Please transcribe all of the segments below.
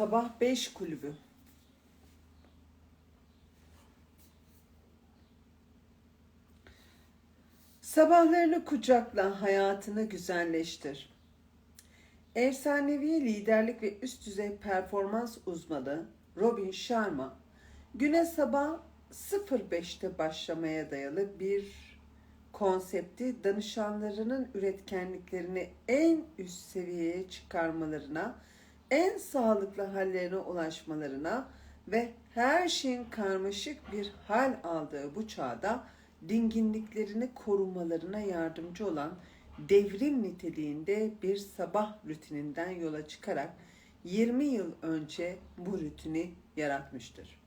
Sabah 5 kulübü. Sabahlarını kucakla hayatını güzelleştir. Efsanevi liderlik ve üst düzey performans uzmanı Robin Sharma, güne sabah 05'te başlamaya dayalı bir konsepti danışanlarının üretkenliklerini en üst seviyeye çıkarmalarına, en sağlıklı hallerine ulaşmalarına ve her şeyin karmaşık bir hal aldığı bu çağda dinginliklerini korumalarına yardımcı olan devrim niteliğinde bir sabah rutininden yola çıkarak 20 yıl önce bu rutini yaratmıştır.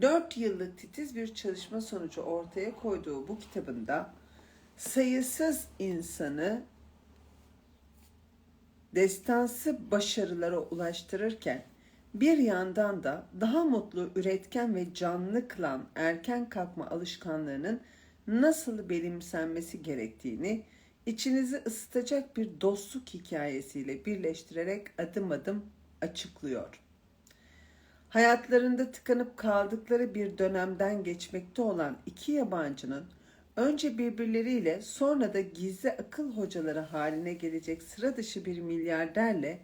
4 yıllık titiz bir çalışma sonucu ortaya koyduğu bu kitabında sayısız insanı destansı başarılara ulaştırırken bir yandan da daha mutlu, üretken ve canlı kılan erken kalkma alışkanlığının nasıl benimsenmesi gerektiğini içinizi ısıtacak bir dostluk hikayesiyle birleştirerek adım adım açıklıyor. Hayatlarında tıkanıp kaldıkları bir dönemden geçmekte olan iki yabancının önce birbirleriyle sonra da gizli akıl hocaları haline gelecek sıra dışı bir milyarderle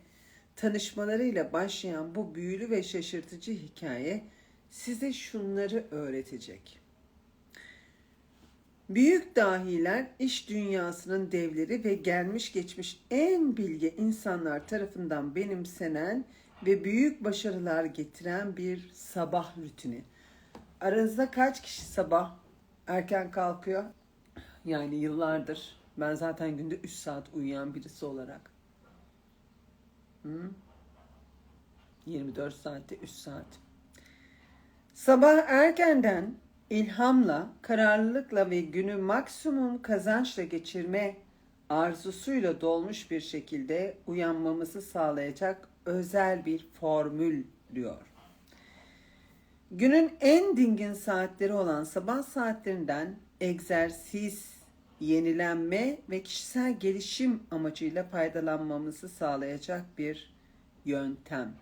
tanışmalarıyla başlayan bu büyülü ve şaşırtıcı hikaye size şunları öğretecek. Büyük dahiler iş dünyasının devleri ve gelmiş geçmiş en bilge insanlar tarafından benimsenen ve büyük başarılar getiren bir sabah rutini. Aranızda kaç kişi sabah erken kalkıyor? Yani yıllardır. Ben zaten günde 3 saat uyuyan birisi olarak. Hı? 24 saatte 3 saat. Sabah erkenden ilhamla, kararlılıkla ve günü maksimum kazançla geçirme arzusuyla dolmuş bir şekilde uyanmamızı sağlayacak özel bir formül diyor. Günün en dingin saatleri olan sabah saatlerinden egzersiz, yenilenme ve kişisel gelişim amacıyla faydalanmamızı sağlayacak bir yöntem.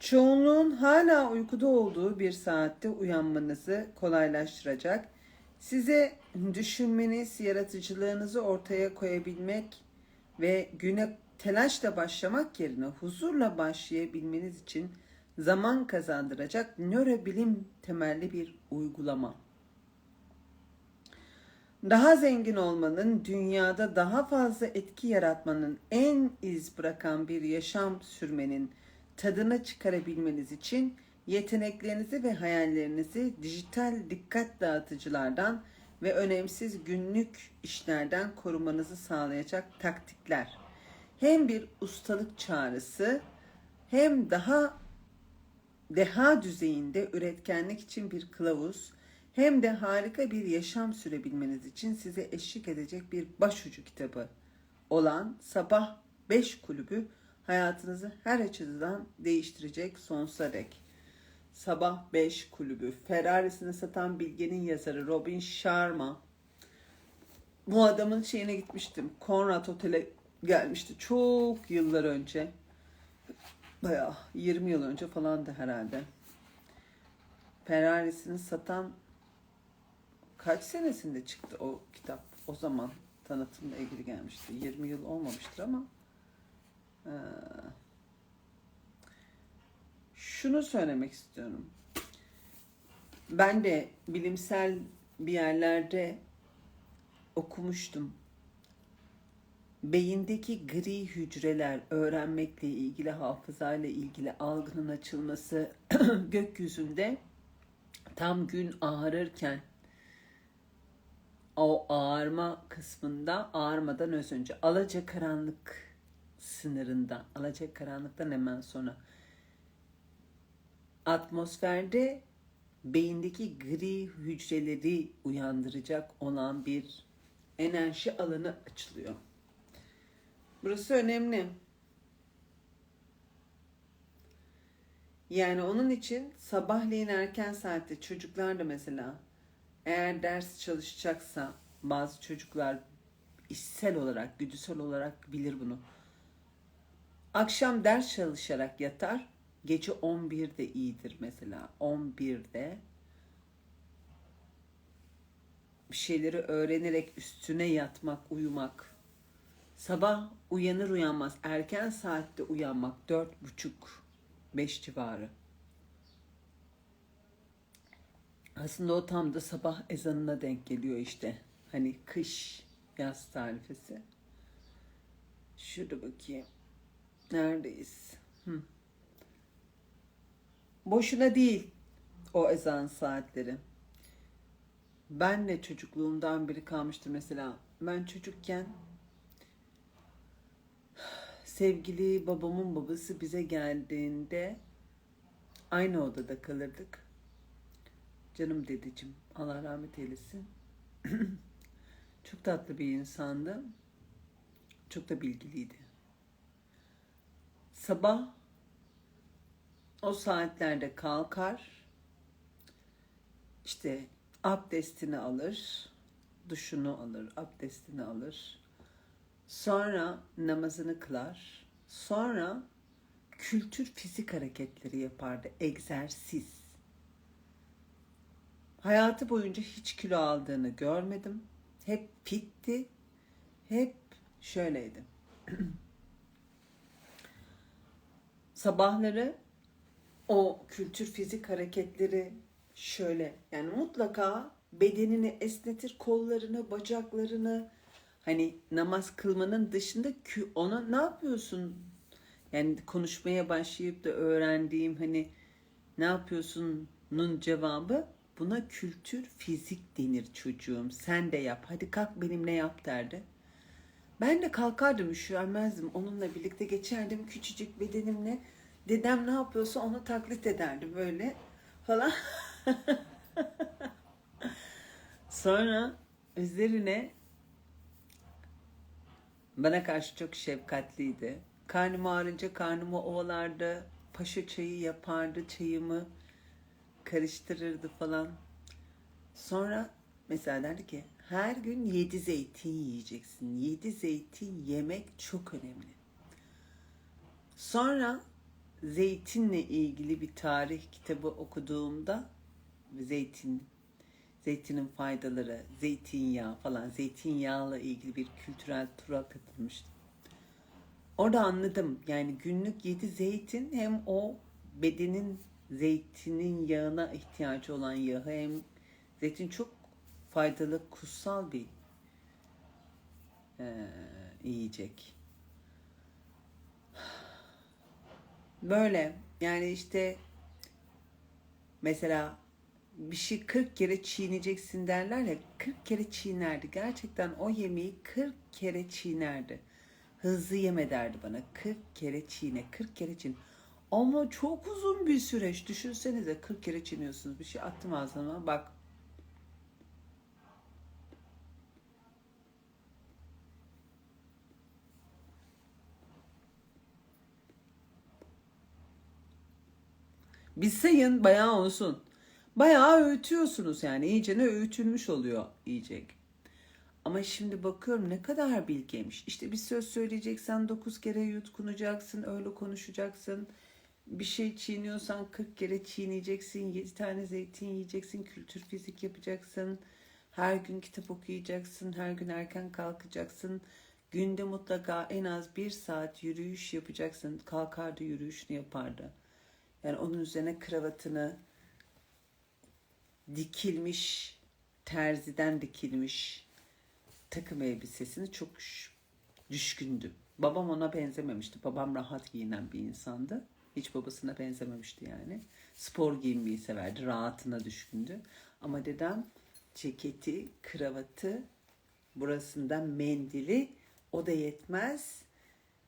Çoğunluğun hala uykuda olduğu bir saatte uyanmanızı kolaylaştıracak, size düşünmeniz, yaratıcılığınızı ortaya koyabilmek ve güne telaşla başlamak yerine huzurla başlayabilmeniz için zaman kazandıracak nörobilim temelli bir uygulama. Daha zengin olmanın, dünyada daha fazla etki yaratmanın, en iz bırakan bir yaşam sürmenin tadına çıkarabilmeniz için yeteneklerinizi ve hayallerinizi dijital dikkat dağıtıcılardan ve önemsiz günlük işlerden korumanızı sağlayacak taktikler. Hem bir ustalık çağrısı hem daha deha düzeyinde üretkenlik için bir kılavuz hem de harika bir yaşam sürebilmeniz için size eşlik edecek bir başucu kitabı olan Sabah 5 kulübü hayatınızı her açıdan değiştirecek sonsuza dek. Sabah 5 kulübü. Ferrari'sini satan Bilge'nin yazarı Robin Sharma. Bu adamın şeyine gitmiştim. Conrad Otel'e gelmişti çok yıllar önce. Bayağı 20 yıl önce falandı herhalde. Ferrari'sini satan kaç senesinde çıktı o kitap? O zaman tanıtımla ilgili gelmişti. 20 yıl olmamıştır ama ee, şunu söylemek istiyorum. Ben de bilimsel bir yerlerde okumuştum. Beyindeki gri hücreler öğrenmekle ilgili, hafızayla ilgili algının açılması gökyüzünde tam gün ağarırken o ağarma kısmında ağarmadan önce alaca karanlık sınırında alacak karanlıktan hemen sonra atmosferde beyindeki gri hücreleri uyandıracak olan bir enerji alanı açılıyor. Burası önemli. Yani onun için sabahleyin erken saatte çocuklar da mesela eğer ders çalışacaksa bazı çocuklar işsel olarak, güdüsel olarak bilir bunu Akşam ders çalışarak yatar. Gece 11'de iyidir mesela. 11'de bir şeyleri öğrenerek üstüne yatmak, uyumak. Sabah uyanır uyanmaz erken saatte uyanmak. Dört buçuk, beş civarı. Aslında o tam da sabah ezanına denk geliyor işte. Hani kış, yaz tarifesi. Şurada bakayım. Neredeyiz? Hı. Boşuna değil o ezan saatleri. Ben de çocukluğumdan beri kalmıştır mesela. Ben çocukken sevgili babamın babası bize geldiğinde aynı odada kalırdık. Canım dedeciğim Allah rahmet eylesin. Çok tatlı bir insandı. Çok da bilgiliydi. Sabah o saatlerde kalkar. İşte abdestini alır, duşunu alır, abdestini alır. Sonra namazını kılar. Sonra kültür fizik hareketleri yapardı, egzersiz. Hayatı boyunca hiç kilo aldığını görmedim. Hep fitti, hep şöyleydi. Sabahları o kültür fizik hareketleri şöyle yani mutlaka bedenini esnetir, kollarını, bacaklarını hani namaz kılmanın dışında ona ne yapıyorsun? Yani konuşmaya başlayıp da öğrendiğim hani ne yapıyorsunun cevabı buna kültür fizik denir çocuğum. Sen de yap. Hadi kalk benimle yap derdi. Ben de kalkardım üşenmezdim. Onunla birlikte geçerdim küçücük bedenimle. Dedem ne yapıyorsa onu taklit ederdi böyle falan. Sonra üzerine bana karşı çok şefkatliydi. Karnım ağrınca karnımı ovalardı. Paşa çayı yapardı. Çayımı karıştırırdı falan. Sonra mesela derdi ki her gün yedi zeytin yiyeceksin. Yedi zeytin yemek çok önemli. Sonra zeytinle ilgili bir tarih kitabı okuduğumda zeytin zeytinin faydaları, zeytinyağı falan, zeytinyağla ilgili bir kültürel tura katılmıştım. Orada anladım. Yani günlük yedi zeytin hem o bedenin zeytinin yağına ihtiyacı olan yağı hem zeytin çok faydalı, kutsal bir e, yiyecek. Böyle yani işte mesela bir şey 40 kere çiğneyeceksin derler ya 40 kere çiğnerdi. Gerçekten o yemeği 40 kere çiğnerdi. Hızlı yeme derdi bana. 40 kere çiğne, 40 kere çiğne. Ama çok uzun bir süreç. Düşünsenize 40 kere çiğniyorsunuz. Bir şey attım ağzıma. Bak Bir sayın bayağı olsun. Bayağı öğütüyorsunuz yani. İyicene öğütülmüş oluyor yiyecek. Ama şimdi bakıyorum ne kadar bilgeymiş. İşte bir söz söyleyeceksen 9 kere yutkunacaksın, öyle konuşacaksın. Bir şey çiğniyorsan 40 kere çiğneyeceksin, 7 tane zeytin yiyeceksin, kültür fizik yapacaksın. Her gün kitap okuyacaksın, her gün erken kalkacaksın. Günde mutlaka en az bir saat yürüyüş yapacaksın. Kalkardı yürüyüşünü yapardı. Yani onun üzerine kravatını dikilmiş, terziden dikilmiş takım elbisesini çok düşkündü. Babam ona benzememişti. Babam rahat giyinen bir insandı. Hiç babasına benzememişti yani. Spor giyinmeyi severdi. Rahatına düşkündü. Ama dedem ceketi, kravatı, burasında mendili o da yetmez.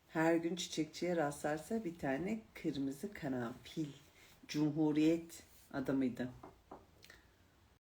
Her gün çiçekçiye rastlarsa bir tane kırmızı karanfil. Cumhuriyet adamıydı.